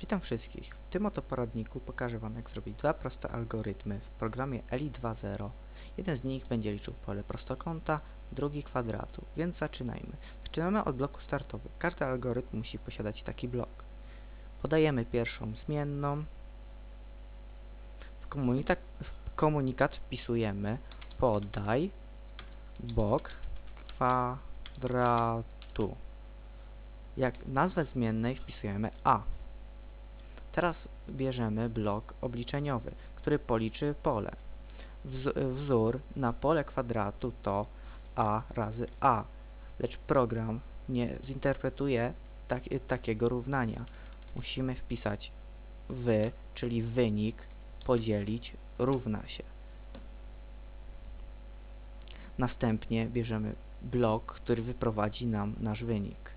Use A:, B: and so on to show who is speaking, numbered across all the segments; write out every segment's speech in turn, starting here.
A: Witam wszystkich. W tym oto poradniku pokażę Wam jak zrobić dwa proste algorytmy w programie ELI 2.0. Jeden z nich będzie liczył pole prostokąta, drugi kwadratu, więc zaczynajmy. Zaczynamy od bloku startowy. Każdy algorytm musi posiadać taki blok. Podajemy pierwszą zmienną. W, komunikat, w komunikat wpisujemy podaj bok kwadratu. Jak nazwę zmiennej wpisujemy a. Teraz bierzemy blok obliczeniowy, który policzy pole. Wz wzór na pole kwadratu to a razy a, lecz program nie zinterpretuje tak, takiego równania. Musimy wpisać wy, czyli wynik, podzielić, równa się. Następnie bierzemy blok, który wyprowadzi nam nasz wynik.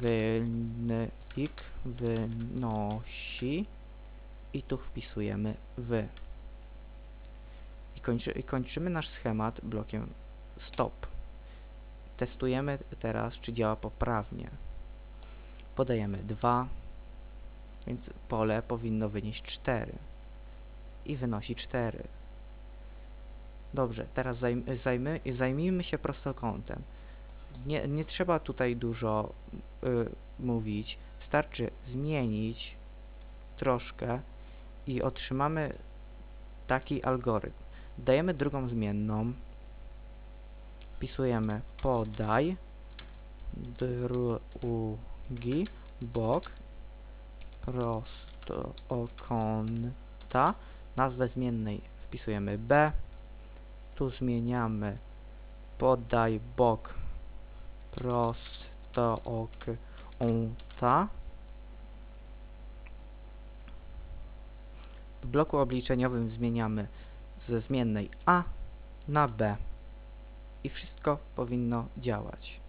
A: Wynik wynosi i tu wpisujemy wy. I, kończy, I kończymy nasz schemat blokiem stop. Testujemy teraz, czy działa poprawnie. Podajemy 2, więc pole powinno wynieść 4 i wynosi 4. Dobrze, teraz zajm, zajmijmy się prostokątem. Nie, nie trzeba tutaj dużo y, mówić. Wystarczy zmienić troszkę i otrzymamy taki algorytm. Dajemy drugą zmienną. Wpisujemy podaj drugi bok prostokąta. Nazwę zmiennej wpisujemy b. Tu zmieniamy podaj bok prostokąta. W bloku obliczeniowym zmieniamy ze zmiennej a na b i wszystko powinno działać.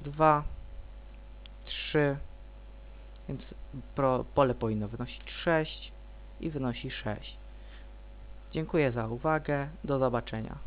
A: 2, 3, więc pro, pole powinno wynosić 6 i wynosi 6. Dziękuję za uwagę, do zobaczenia.